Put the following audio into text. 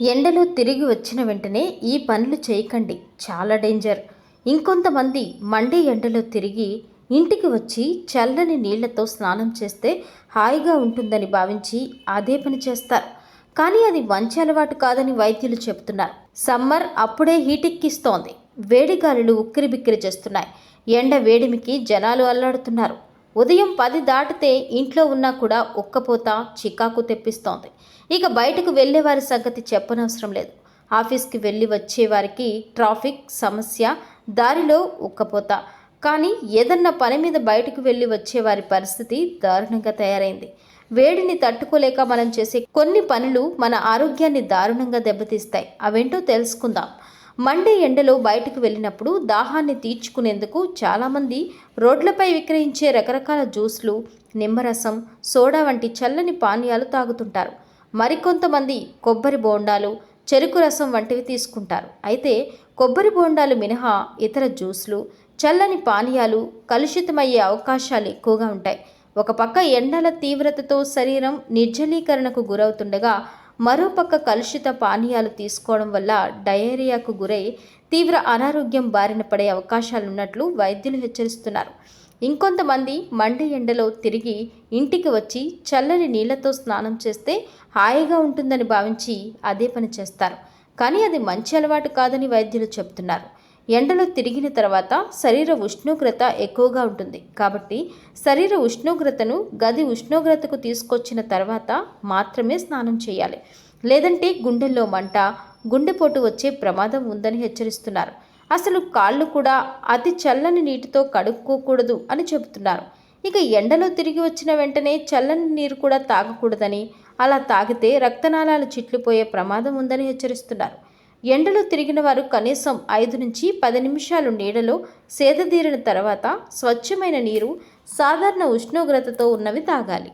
ఎండలో తిరిగి వచ్చిన వెంటనే ఈ పనులు చేయకండి. చాలా డేంజర్. ఇంకొంతమంది మండే ఎండలో తిరిగి ఇంటికి వచ్చి చల్లని నీళ్ళతో స్నానం చేస్తే హాయిగా ఉంటుందని భావించి అదే పని చేస్తారు. కానీ అది మంచి అలవాటు కాదని వైద్యులు చెబుతున్నారు. సమ్మర్ అప్పుడే హీటెక్కిస్తోంది వేడిగాలులు ఉక్కిరిబిక్కిరి ఉక్కిరి బిక్కిరి చేస్తున్నాయి. ఎండ వేడిమికి జనాలు అల్లాడుతున్నారు. ఉదయం పది దాటితే ఇంట్లో ఉన్నా కూడా ఉక్కపోత చికాకు తెప్పిస్తోంది. ఇక బయటకు వెళ్ళేవారి సంగతి చెప్పనవసరం లేదు. ఆఫీస్కి వెళ్ళి వచ్చేవారికి ట్రాఫిక్ సమస్య దారిలో ఉక్కపోత కానీ ఏదన్నా పని మీద బయటకు వెళ్ళి వచ్చే వారి పరిస్థితి దారుణంగా తయారైంది. వేడిని తట్టుకోలేక మనం చేసే కొన్ని పనులు మన ఆరోగ్యాన్ని దారుణంగా దెబ్బతీస్తాయి. అవేంటో తెలుసుకుందాం. మండే ఎండలో బయటకు వెళ్ళినప్పుడు దాహాన్ని తీర్చుకునేందుకు చాలామంది రోడ్లపై విక్రయించే రకరకాల జ్యూస్లు నిమ్మరసం సోడా వంటి చల్లని పానీయాలు తాగుతుంటారు. మరికొంతమంది కొబ్బరి బోండాలు చెరుకు రసం వంటివి తీసుకుంటారు. అయితే కొబ్బరి బోండాలు మినహా ఇతర జ్యూస్లు చల్లని పానీయాలు కలుషితమయ్యే అవకాశాలు ఎక్కువగా ఉంటాయి. ఒక పక్క ఎండల తీవ్రతతో శరీరం నిర్జలీకరణకు గురవుతుండగా మరోపక్క కలుషిత పానీయాలు తీసుకోవడం వల్ల డయేరియాకు గురై తీవ్ర అనారోగ్యం బారిన పడే అవకాశాలున్నట్లు వైద్యులు హెచ్చరిస్తున్నారు. ఇంకొంతమంది మండే ఎండలో తిరిగి ఇంటికి వచ్చి చల్లని నీళ్ళతో స్నానం చేస్తే హాయిగా ఉంటుందని భావించి అదే పని చేస్తారు. కానీ అది మంచి అలవాటు కాదని వైద్యులు చెబుతున్నారు. ఎండలో తిరిగిన తర్వాత శరీర ఉష్ణోగ్రత ఎక్కువగా ఉంటుంది. కాబట్టి శరీర ఉష్ణోగ్రతను గది ఉష్ణోగ్రతకు తీసుకొచ్చిన తర్వాత మాత్రమే స్నానం చేయాలి. లేదంటే గుండెల్లో మంట గుండెపోటు వచ్చే ప్రమాదం ఉందని హెచ్చరిస్తున్నారు. అసలు కాళ్ళు కూడా అతి చల్లని నీటితో కడుక్కోకూడదు అని చెబుతున్నారు. ఇక ఎండలో తిరిగి వచ్చిన వెంటనే చల్లని నీరు కూడా తాగకూడదని అలా తాగితే రక్తనాళాలు చిట్లిపోయే ప్రమాదం ఉందని హెచ్చరిస్తున్నారు. ఎండలో తిరిగిన వారు కనీసం ఐదు నుంచి పది నిమిషాలు నీడలో సేదదీరిన తర్వాత స్వచ్ఛమైన నీరు సాధారణ ఉష్ణోగ్రతతో ఉన్నవి తాగాలి.